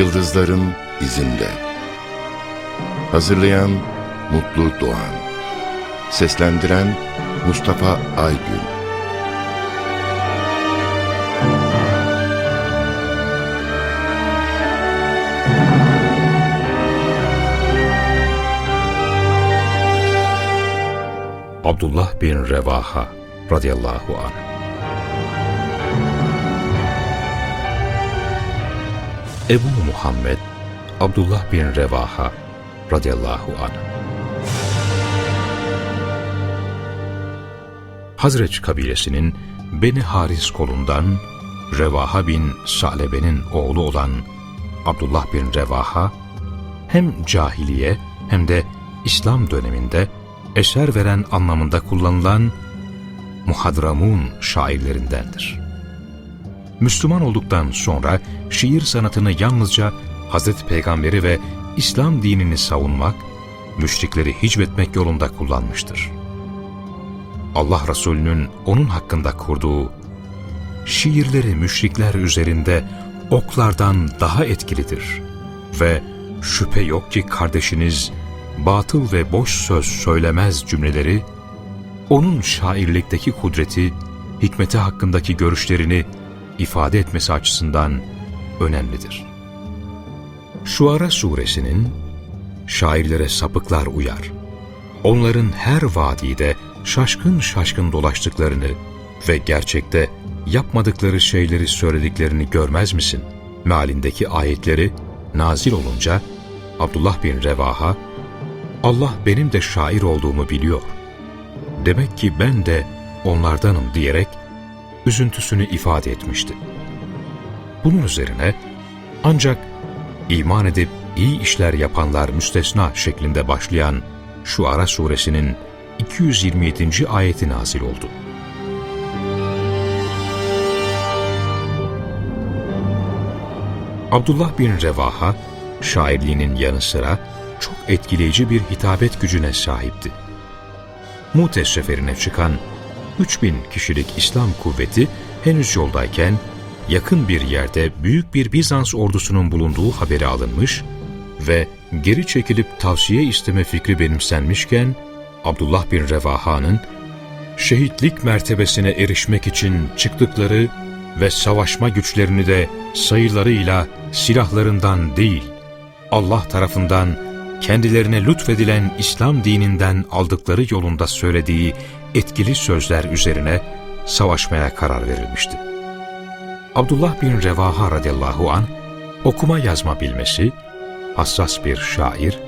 Yıldızların izinde. Hazırlayan Mutlu Doğan. Seslendiren Mustafa Aygün. Abdullah bin Revaha radıyallahu anh. Ebu Muhammed Abdullah bin Revaha radıyallahu anh. Hazreç kabilesinin Beni Haris kolundan Revaha bin Sa'lebe'nin oğlu olan Abdullah bin Revaha hem cahiliye hem de İslam döneminde eser veren anlamında kullanılan muhadramun şairlerindendir. Müslüman olduktan sonra şiir sanatını yalnızca Hazreti Peygamberi ve İslam dinini savunmak, müşrikleri hicvetmek yolunda kullanmıştır. Allah Resulü'nün onun hakkında kurduğu şiirleri müşrikler üzerinde oklardan daha etkilidir ve şüphe yok ki kardeşiniz batıl ve boş söz söylemez cümleleri, onun şairlikteki kudreti, hikmeti hakkındaki görüşlerini ifade etmesi açısından önemlidir. Şuara suresinin şairlere sapıklar uyar. Onların her vadide şaşkın şaşkın dolaştıklarını ve gerçekte yapmadıkları şeyleri söylediklerini görmez misin? Mealindeki ayetleri nazil olunca Abdullah bin Revaha Allah benim de şair olduğumu biliyor. Demek ki ben de onlardanım diyerek üzüntüsünü ifade etmişti. Bunun üzerine ancak iman edip iyi işler yapanlar müstesna şeklinde başlayan şu Ara suresinin 227. ayeti nazil oldu. Abdullah bin Revaha, şairliğinin yanı sıra çok etkileyici bir hitabet gücüne sahipti. Mutes seferine çıkan 3000 kişilik İslam kuvveti henüz yoldayken yakın bir yerde büyük bir Bizans ordusunun bulunduğu haberi alınmış ve geri çekilip tavsiye isteme fikri benimsenmişken Abdullah bin Revaha'nın şehitlik mertebesine erişmek için çıktıkları ve savaşma güçlerini de sayılarıyla silahlarından değil, Allah tarafından kendilerine lütfedilen İslam dininden aldıkları yolunda söylediği etkili sözler üzerine savaşmaya karar verilmişti. Abdullah bin Revaha radıyallahu an okuma yazma bilmesi, hassas bir şair,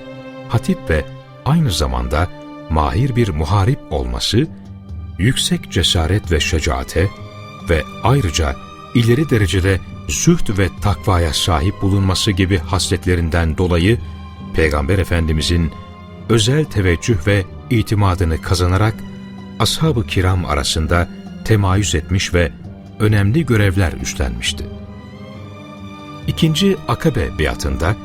hatip ve aynı zamanda mahir bir muharip olması, yüksek cesaret ve şecaate ve ayrıca ileri derecede zühd ve takvaya sahip bulunması gibi hasletlerinden dolayı Peygamber Efendimizin özel teveccüh ve itimadını kazanarak ashab-ı kiram arasında temayüz etmiş ve önemli görevler üstlenmişti. İkinci Akabe biatında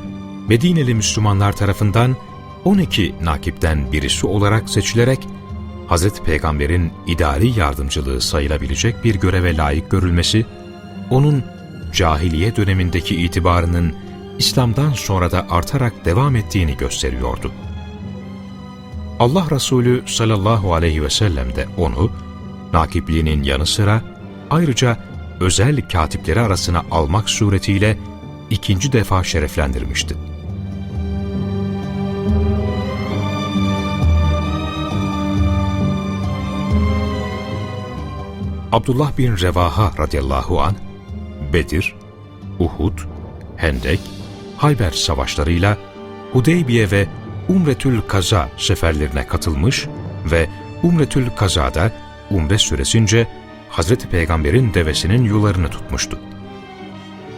Medineli Müslümanlar tarafından 12 nakipten birisi olarak seçilerek Hz. Peygamber'in idari yardımcılığı sayılabilecek bir göreve layık görülmesi, onun cahiliye dönemindeki itibarının İslam'dan sonra da artarak devam ettiğini gösteriyordu. Allah Resulü sallallahu aleyhi ve sellem de onu, nakipliğinin yanı sıra ayrıca özel katipleri arasına almak suretiyle ikinci defa şereflendirmişti. Abdullah bin Revaha radıyallahu an Bedir, Uhud, Hendek, Hayber savaşlarıyla Hudeybiye ve Umretül Kaza seferlerine katılmış ve Umretül Kaza'da umre süresince Hazreti Peygamber'in devesinin yularını tutmuştu.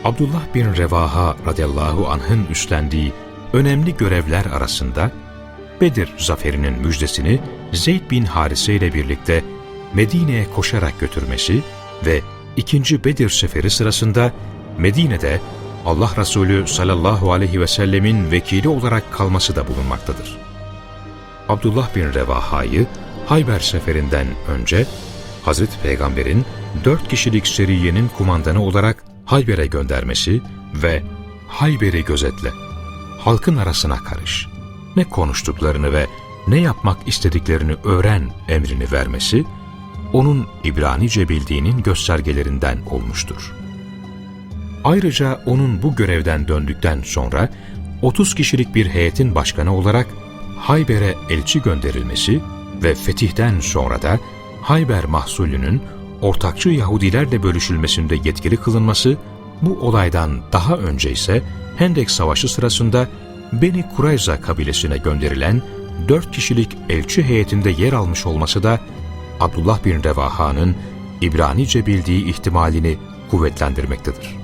Abdullah bin Revaha radıyallahu anh'ın üstlendiği önemli görevler arasında Bedir zaferinin müjdesini Zeyd bin Harise ile birlikte Medine'ye koşarak götürmesi ve ikinci Bedir seferi sırasında Medine'de Allah Resulü sallallahu aleyhi ve sellemin vekili olarak kalması da bulunmaktadır. Abdullah bin Revaha'yı Hayber seferinden önce Hazreti Peygamber'in dört kişilik seriyenin kumandanı olarak Hayber'e göndermesi ve Hayber'i gözetle, halkın arasına karış, ne konuştuklarını ve ne yapmak istediklerini öğren emrini vermesi, onun İbranice bildiğinin göstergelerinden olmuştur. Ayrıca onun bu görevden döndükten sonra 30 kişilik bir heyetin başkanı olarak Hayber'e elçi gönderilmesi ve fetihten sonra da Hayber mahsulünün ortakçı Yahudilerle bölüşülmesinde yetkili kılınması, bu olaydan daha önce ise Hendek Savaşı sırasında Beni Kurayza kabilesine gönderilen 4 kişilik elçi heyetinde yer almış olması da Abdullah bin Revaha'nın İbranice bildiği ihtimalini kuvvetlendirmektedir.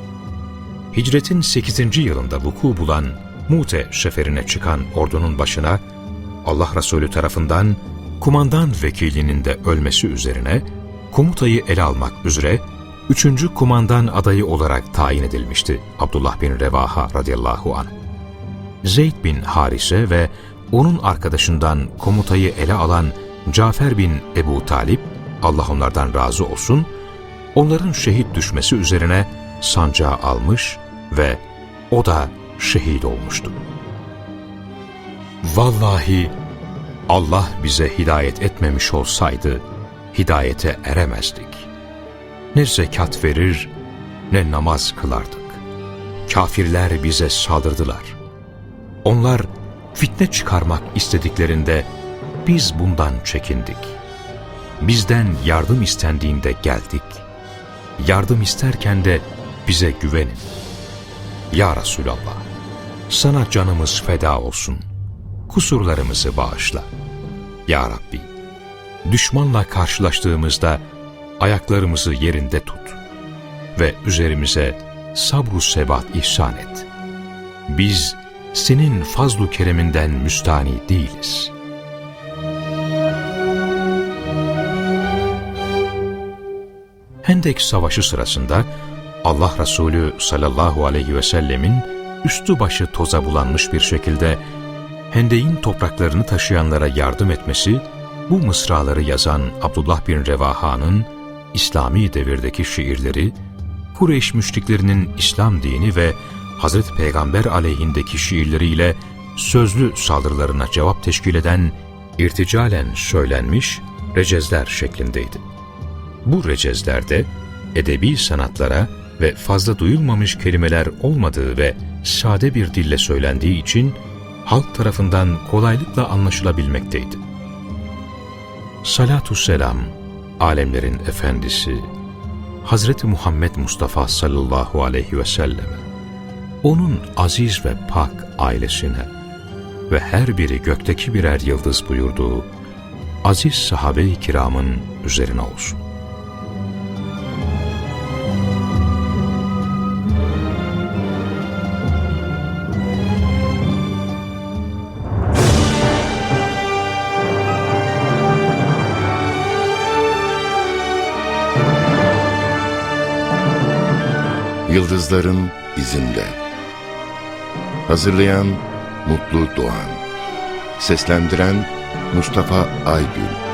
Hicretin 8. yılında vuku bulan Mute seferine çıkan ordunun başına Allah Resulü tarafından kumandan vekilinin de ölmesi üzerine komutayı ele almak üzere 3. kumandan adayı olarak tayin edilmişti Abdullah bin Revaha radıyallahu anh. Zeyd bin Harise ve onun arkadaşından komutayı ele alan Cafer bin Ebu Talip, Allah onlardan razı olsun, onların şehit düşmesi üzerine sancağı almış ve o da şehit olmuştu. Vallahi Allah bize hidayet etmemiş olsaydı hidayete eremezdik. Ne zekat verir ne namaz kılardık. Kafirler bize saldırdılar. Onlar fitne çıkarmak istediklerinde biz bundan çekindik. Bizden yardım istendiğinde geldik. Yardım isterken de bize güvenin. Ya Resulallah, sana canımız feda olsun. Kusurlarımızı bağışla. Ya Rabbi, düşmanla karşılaştığımızda ayaklarımızı yerinde tut ve üzerimize sabru sebat ihsan et. Biz senin fazlu kereminden müstani değiliz. Hendek Savaşı sırasında Allah Resulü sallallahu aleyhi ve sellemin üstü başı toza bulanmış bir şekilde Hendek'in topraklarını taşıyanlara yardım etmesi, bu mısraları yazan Abdullah bin Revaha'nın İslami devirdeki şiirleri, Kureyş müşriklerinin İslam dini ve Hazreti Peygamber aleyhindeki şiirleriyle sözlü saldırılarına cevap teşkil eden irticalen söylenmiş recezler şeklindeydi. Bu recezlerde edebi sanatlara ve fazla duyulmamış kelimeler olmadığı ve sade bir dille söylendiği için halk tarafından kolaylıkla anlaşılabilmekteydi. Salatü selam, alemlerin efendisi, Hazreti Muhammed Mustafa sallallahu aleyhi ve selleme, onun aziz ve pak ailesine ve her biri gökteki birer yıldız buyurduğu aziz sahabe-i kiramın üzerine olsun. Yıldızların izinde. Hazırlayan Mutlu Doğan. Seslendiren Mustafa Aygül